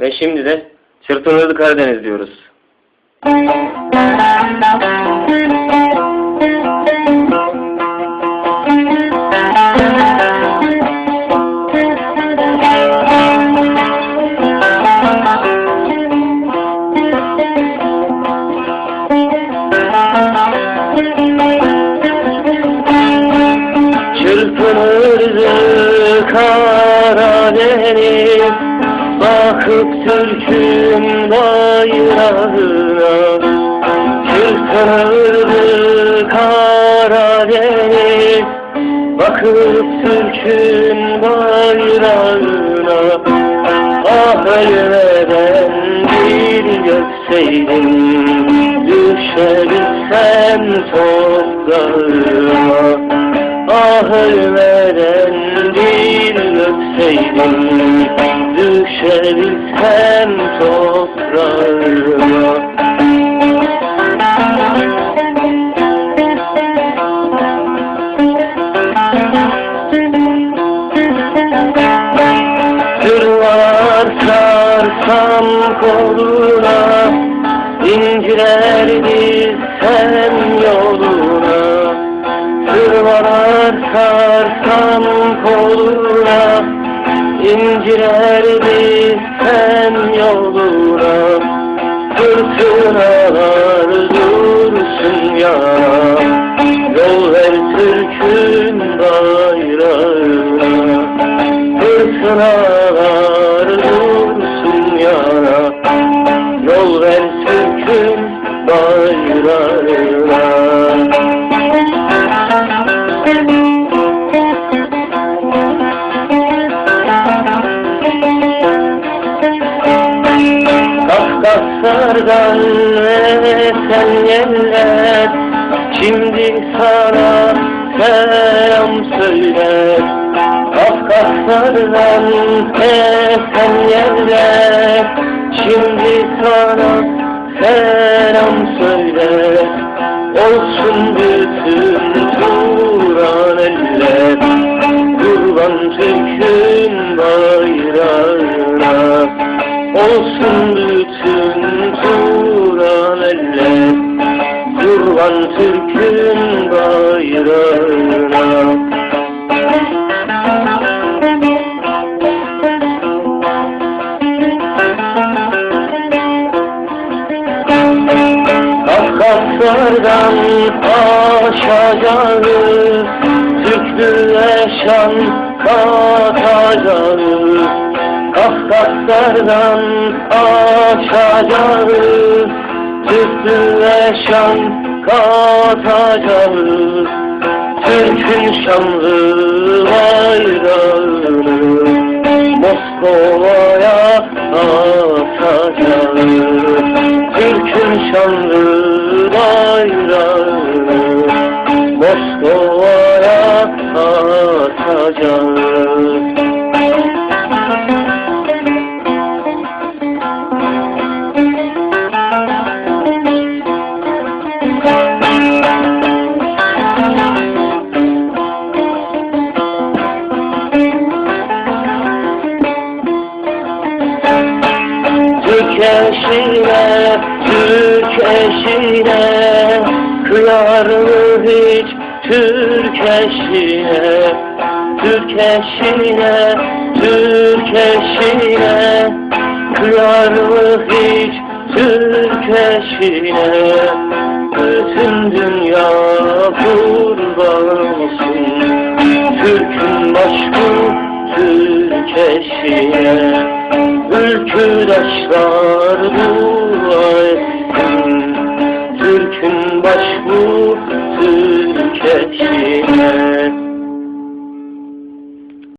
Ve şimdi de Çırpınırdı Karadeniz diyoruz. Çırpınırdı Karadeniz Türk'ün bayrağına Çırpınırdı Karadeniz Bakıp Türk'ün bayrağına Ah ölmeden bir gökseydim Düşebilsem toprağıma Ah ölmeden öpseydim Düşebilsem toprağıma sarsam koluna İncirer sen yoluna. Sırmalar sarsam koluna İncirer sen yoluna Fırtınalar dursun ya Kafkaslardan esen yeller Şimdi sana selam söyler Kafkaslardan esen yerler Şimdi sana selam söyler Olsun bütün Turan eller Kurban Türk'ün bayrağına. Olsun bütün Kurban Türk'ün bayrağına. Kafkaslardan aşacağı Türklü yaşam katacağı Kafkaslardan aşacağı Türklü yaşam katacağı Türk'ün şanlı bayrağını Moskova'ya atacağı Türk'ün şanlı bayrağını Moskova'ya atacağı eşine, Türk eşine Kıyar mı hiç Türk eşine Türk eşine, Türk eşine Kıyar mı hiç Türk eşine Bütün dünya kurban olsun Türk'ün başku Türk eşine Ülküdaşlar dua etsin Türk'ün başbu Türk eşine